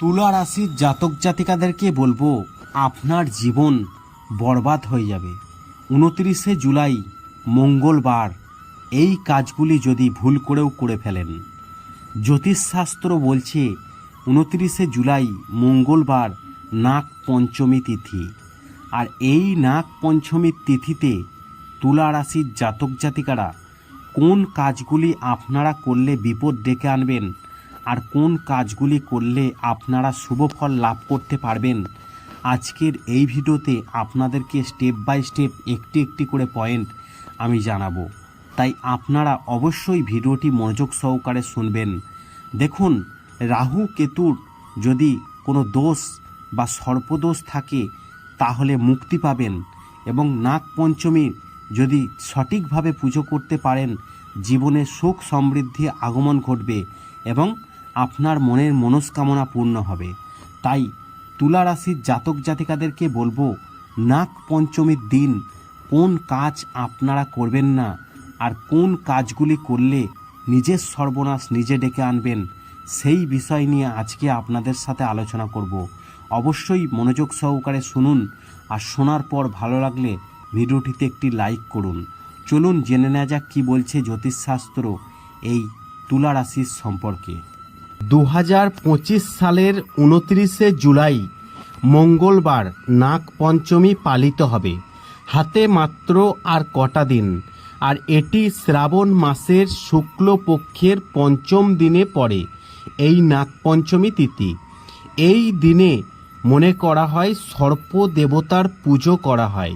তুলা রাশির জাতক জাতিকাদেরকে বলব, আপনার জীবন বরবাদ হয়ে যাবে। উনত্রিশে জুলাই, মঙ্গলবার, এই কাজগুলি যদি ভুল করেও করে ফেলেন। জ্যোতিষশাস্ত্র বলছে, উনত্রিশে জুলাই, মঙ্গলবার নাগ পঞ্চমী তিথি। আর এই নাগ পঞ্চমীর তিথিতে তুলা রাশির জাতক জাতিকারা কোন কাজগুলি আপনারা করলে বিপদ ডেকে আনবেন আর কোন কাজগুলি করলে আপনারা শুভ ফল লাভ করতে পারবেন? আজকের এই ভিডিওতে আপনাদেরকে স্টেপ বাই স্টেপ একটি একটি করে পয়েন্ট আমি জানাব। তাই আপনারা অবশ্যই ভিডিওটি মনোযোগ সহকারে শুনবেন। দেখুন, রাহু কেতুর যদি কোনো দোষ বা সর্পদোষ থাকে, তাহলে মুক্তি পাবেন এবং নাগ পঞ্চমীর যদি সঠিকভাবে পুজো করতে পারেন, জীবনে সুখ সমৃদ্ধি আগমন ঘটবে এবং আপনার মনের মনস্কামনা পূর্ণ হবে। তাই তুলা রাশির জাতক জাতিকাদেরকে বলব, নাগ পঞ্চমীর দিন কোন কাজ আপনারা করবেন না আর কোন কাজগুলি করলে নিজের সর্বনাশ নিজে ডেকে আনবেন, সেই বিষয় নিয়ে আজকে আপনাদের সাথে আলোচনা করব। অবশ্যই মনোযোগ সহকারে শুনুন আর শোনার পর ভালো লাগলে ভিডিওটিতে একটি লাইক করুন। চলুন জেনে নেওয়া যাক কী বলছে জ্যোতিষশাস্ত্র এই তুলা রাশির সম্পর্কে। দু হাজার পঁচিশ সালের উনত্রিশে জুলাই মঙ্গলবার নাগ পঞ্চমী পালিত হবে। হাতে মাত্র আর কটা দিন। আর এটি শ্রাবণ মাসের শুক্লপক্ষের পঞ্চম দিনে পড়ে এই নাগ পঞ্চমী তিথি। এই দিনে মনে করা হয় সর্প দেবতার পুজো করা হয়।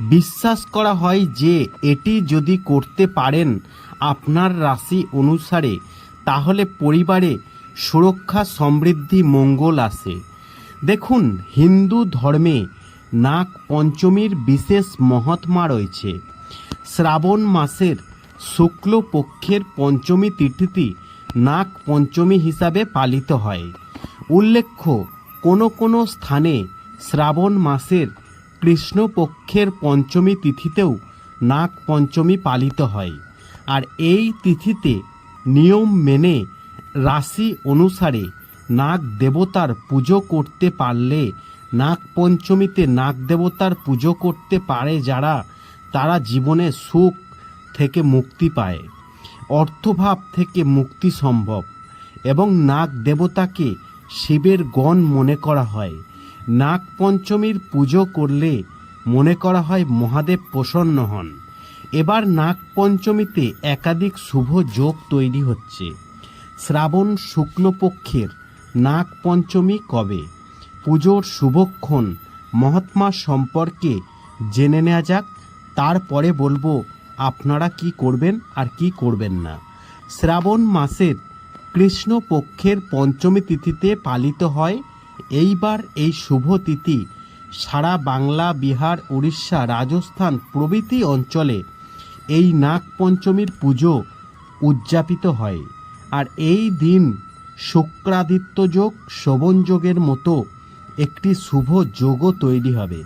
বিশ্বাস করা হয় যে এটি যদি করতে পারেন আপনার রাশি অনুসারে, তাহলে পরিবারে সুরক্ষা সমৃদ্ধি মঙ্গল আসে দেখুন, হিন্দু ধর্মে নাগ পঞ্চমীর বিশেষ মহাত্মা রয়েছে। শ্রাবণ মাসের শুক্লপক্ষের পঞ্চমী তিথিটি নাগ পঞ্চমী হিসাবে পালিত হয়। উল্লেখ্য, কোনো কোনো স্থানে শ্রাবণ মাসের কৃষ্ণপক্ষের পঞ্চমী তিথিতেও নাগ পঞ্চমী পালিত হয়। আর এই তিথিতে নিয়ম মেনে রাশি অনুসারে নাগ দেবতার পুজো করতে পারলে নাগ পঞ্চমীতে নাগ দেবতার পুজো করতে পারে যারা, তারা জীবনে সুখ থেকে মুক্তি পায়, অর্থভাব থেকে মুক্তি সম্ভব এবং নাগ দেবতাকে শিবের গণ মনে করা হয়। নাগ পঞ্চমীর পুজো করলে মনে করা হয় মহাদেব প্রসন্ন হন। এবার নাগ পঞ্চমীতে একাধিক শুভ যোগ তৈরি হচ্ছে। শ্রাবণ শুক্লপক্ষের নাগ পঞ্চমী কবে? পুজোর শুভক্ষণ মহাত্মা সম্পর্কে জেনে নেওয়া যাক। তারপরে বলব আপনারা কি করবেন আর কি করবেন না। শ্রাবণ মাসের কৃষ্ণপক্ষের পঞ্চমী তিথিতে পালিত হয়। এইবার এই শুভ তিথি সারা বাংলা, বিহার, উড়িষ্যা, রাজস্থান প্রভৃতি অঞ্চলে এই নাগ পঞ্চমীর পুজো উদযাপিত হয়। আর এই দিন শুক্রাদিত্য যোগ শোভন যোগের মতো একটি শুভ যোগও তৈরি হবে,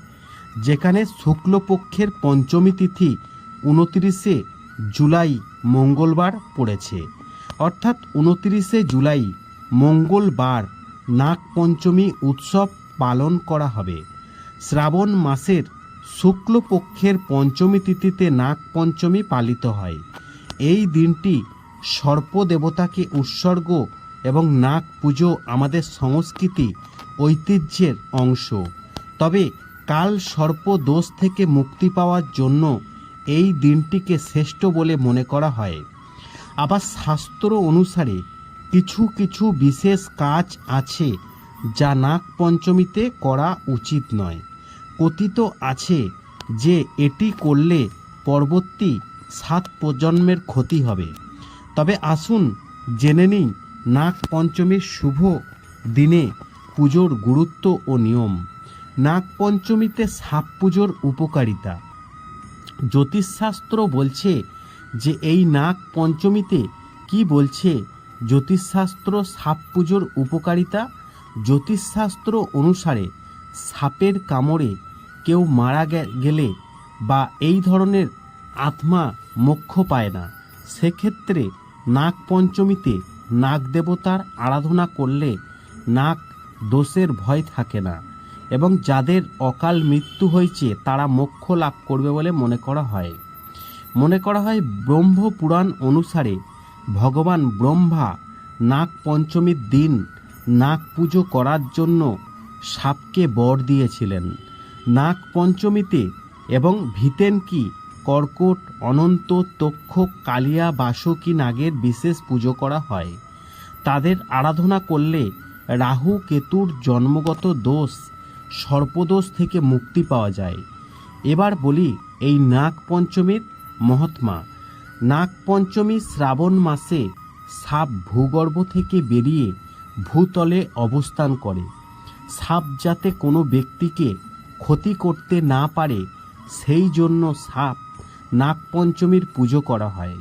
যেখানে শুক্লপক্ষের পঞ্চমী তিথি উনতিরিশে জুলাই মঙ্গলবার পড়েছে। অর্থাৎ উনতিরিশে জুলাই মঙ্গলবার নাগ পঞ্চমী উৎসব পালন করা হবে। শ্রাবণ মাসের শুক্লপক্ষের পঞ্চমী তিথিতে নাগ পঞ্চমী পালিত হয়। এই দিনটি সর্প দেবতাকে উৎসর্গ এবং নাগ পুজো আমাদের সংস্কৃতি, ঐতিহ্যের অংশ। তবে কাল সর্প দোষ থেকে মুক্তি পাওয়ার জন্য এই দিনটিকে শ্রেষ্ঠ বলে মনে করা হয়। আবার শাস্ত্র অনুসারে কিছু কিছু বিশেষ কাজ আছে যা নাগ পঞ্চমীতে করা উচিত নয়। কথিত আছে যে এটি করলে পরবর্তী সাত প্রজন্মের ক্ষতি হবে। তবে আসুন, জেনে নিই নাগ পঞ্চমীর শুভ দিনে পুজোর গুরুত্ব ও নিয়ম। নাগ পঞ্চমীতে সাপ পুজোর উপকারিতা। জ্যোতিষশাস্ত্র বলছে যে এই নাগ পঞ্চমীতে কি বলছে? জ্যোতিষশাস্ত্র সাপ পুজোর উপকারিতা? জ্যোতিষশাস্ত্র অনুসারে সাপের কামড়ে কেউ মারা গেলে বা এই ধরনের আত্মা মোক্ষ পায় না। সেক্ষেত্রে নাগ পঞ্চমীতে নাগ দেবতার আরাধনা করলে নাগ দোষের ভয় থাকে না এবং যাদের অকাল মৃত্যু হয়েছে তারা মোক্ষ লাভ করবে বলে মনে করা হয়। মনে করা হয় ব্রহ্ম পুরাণ অনুসারে ভগবান ব্রহ্মা নাগ পঞ্চমীর দিন নাগ পুজো করার জন্য সাপকে বর দিয়েছিলেন। নাগ পঞ্চমীতে এবং ভিতেন কি কর্কট, অনন্ত, তক্ষ, কালিয়া, বাসকী নাগের বিশেষ পুজো করা হয়। তাদের আরাধনা করলে রাহু, কেতুর জন্মগত দোষ, সর্পদোষ থেকে মুক্তি পাওয়া যায়। এবার বলি এই নাগ পঞ্চমীর মহাত্মা। নাগ পঞ্চমী শ্রাবণ মাসে সাপ ভূগর্ভ থেকে বেরিয়ে ভূতলে অবস্থান করে। সাপ যাতে কোনো ব্যক্তিকে ক্ষতি করতে না পারে, সেই জন্য সাপ নাগ পঞ্চমীর পুজো করা হয়।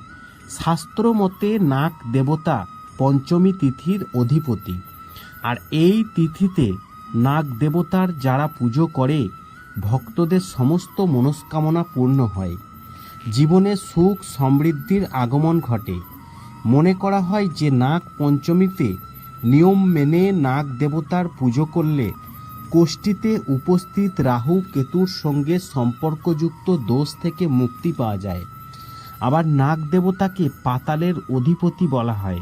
শাস্ত্র মতে নাগ দেবতা পঞ্চমী তিথির অধিপতি। আর এই তিথিতে নাগ দেবতার যারা পুজো করে, ভক্তদের সমস্ত মনস্কামনা পূর্ণ হয়। জীবনে সুখ সমৃদ্ধির আগমন ঘটে। মনে করা হয় যে নাগ পঞ্চমীতে নিয়ম মেনে নাগ দেবতার পুজো করলে কোষ্ঠীতে উপস্থিত রাহু কেতুর সঙ্গে সম্পর্কযুক্ত দোষ থেকে মুক্তি পাওয়া যায়। আবার নাগ দেবতাকে পাতালের অধিপতি বলা হয়।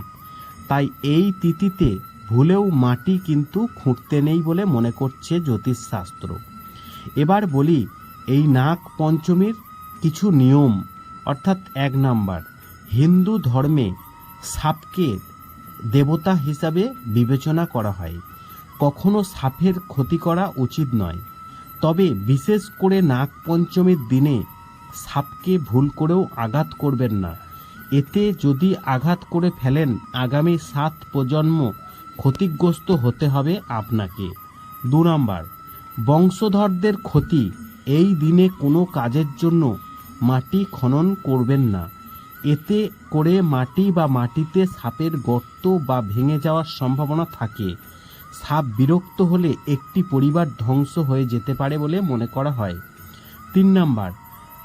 তাই এই তিথিতে ভুলেও মাটি কিন্তু খুঁড়তে নেই বলে মনে করছে জ্যোতিষশাস্ত্র। এবার বলি, এই নাগ পঞ্চমীর কিছু নিয়ম, অর্থাৎ এক নাম্বার, হিন্দু ধর্মে সাপকে দেবতা হিসাবে বিবেচনা করা হয়। কখনো সাপের ক্ষতি করা উচিত নয়। তবে বিশেষ করে নাগ পঞ্চমীর দিনে সাপকে ভুল করেও আঘাত করবেন না। এতে যদি আঘাত করে ফেলেন, আগামী সাত প্রজন্ম ক্ষতিগ্রস্ত হতে হবে আপনাকে। দু নম্বর, বংশধরদের ক্ষতি। এই দিনে কোনো কাজের জন্য মাটি খনন করবেন না। এতে করে মাটি বা মাটিতে সাপের গর্ত বা ভেঙে যাওয়ার সম্ভাবনা থাকে। সাপ বিরক্ত হলে একটি পরিবার ধ্বংস হয়ে যেতে পারে বলে মনে করা হয়। তিন নাম্বার,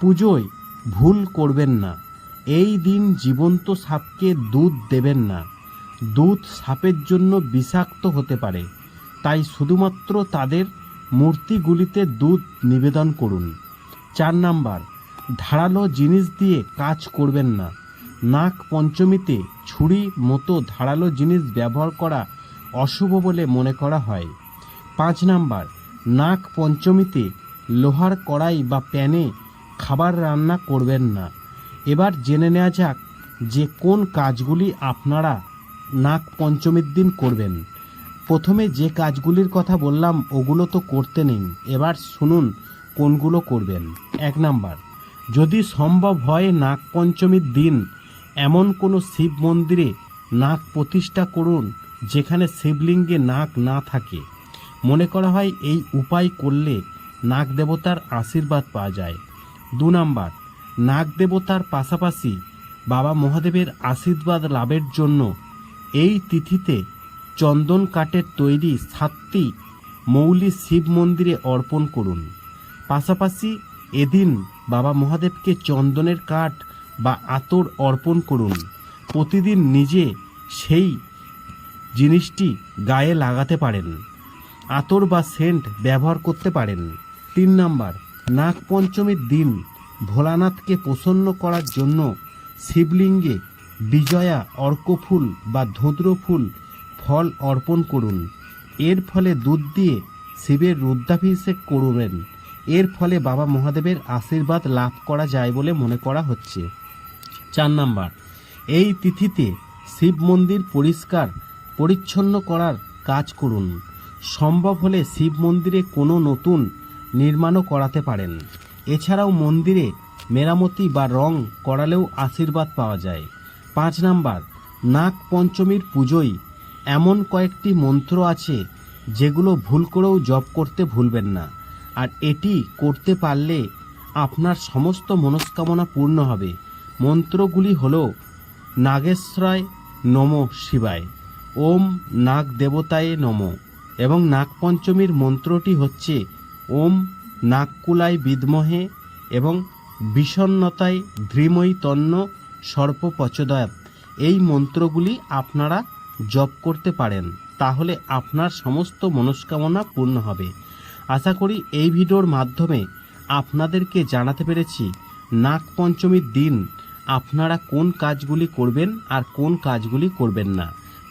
পুজোয় ভুল করবেন না। এই দিন জীবন্ত সাপকে দুধ দেবেন না। দুধ সাপের জন্য বিষাক্ত হতে পারে। তাই শুধুমাত্র তাদের মূর্তিগুলিতে দুধ নিবেদন করুন। চার নাম্বার, ধারালো জিনিস দিয়ে কাজ করবেন না। নাক পঞ্চমীতে ছুরি মতো ধারালো জিনিস ব্যবহার করা অশুভ বলে মনে করা হয়। পাঁচ নাম্বার, নাক পঞ্চমীতে লোহার কড়াই বা প্যানে খাবার রান্না করবেন না। এবার জেনে নেওয়া যাক যে কোন কাজগুলি আপনারা নাক পঞ্চমীর দিন করবেন। প্রথমে যে কাজগুলির কথা বললাম, ওগুলো তো করতে নেই। এবার শুনুন কোনগুলো করবেন। এক নাম্বার, যদি সম্ভব হয় নাগ পঞ্চমীর দিন এমন কোনো শিব মন্দিরে নাক প্রতিষ্ঠা করুন যেখানে শিবলিঙ্গে নাক না থাকে। মনে করা হয় এই উপায় করলে নাগ দেবতার আশীর্বাদ পাওয়া যায়। দু নম্বর, নাগ দেবতার পাশাপাশি বাবা মহাদেবের আশীর্বাদ লাভের জন্য এই তিথিতে চন্দন কাঠের তৈরি সাতটি মৌলি শিব মন্দিরে অর্পণ করুন। পাশাপাশি এদিন বাবা মহাদেবকে চন্দনের কাঠ বা আতর অর্পণ করুন। প্রতিদিন নিজে সেই জিনিসটি গায়ে লাগাতে পারেন। আতর বা সেন্ট ব্যবহার করতে পারেন। তিন নাম্বার নাগ পঞ্চমীর দিন ভোলানাথকে প্রসন্ন করার জন্য শিবলিঙ্গে বিজয়া অর্কফুল বা ধুদ্র ফুল ফল অর্পণ করুন। এর ফলে দুধ দিয়ে শিবের রুদ্রাভিষেক করবেন। এর ফলে বাবা মহাদেবের আশীর্বাদ লাভ করা যায় বলে মনে করা হচ্ছে। চার নাম্বার, এই তিথিতে শিব মন্দির পরিষ্কার পরিচ্ছন্ন করার কাজ করুন। সম্ভব হলে শিব মন্দিরে কোনো নতুন নির্মাণও করাতে পারেন। এছাড়াও মন্দিরে মেরামতি বা রং করালেও আশীর্বাদ পাওয়া যায়। পাঁচ নাম্বার, নাগ পঞ্চমীর পুজোয় এমন কয়েকটি মন্ত্র আছে যেগুলো ভুল করেও জপ করতে ভুলবেন না। আর এটি করতে পারলে আপনার সমস্ত মনস্কামনা পূর্ণ হবে। মন্ত্রগুলি হল, নাগেশ্বরায় নম শিবায়। ওম নাগ দেবতায় নম। এবং নাগপঞ্চমীর মন্ত্রটি হচ্ছে, ওম নাগকুলায় বিদ্মহে এবং বিষণ্নতায় ধৃময়ী তন্ন সর্পপচদয়াত এই মন্ত্রগুলি আপনারা জপ করতে পারেন, তাহলে আপনার সমস্ত মনস্কামনা পূর্ণ হবে। আশা করি এই ভিডিওর মাধ্যমে আপনাদেরকে জানাতে পেরেছি নাগ পঞ্চমীর দিন আপনারা কোন কাজগুলি করবেন আর কোন কাজগুলি করবেন না।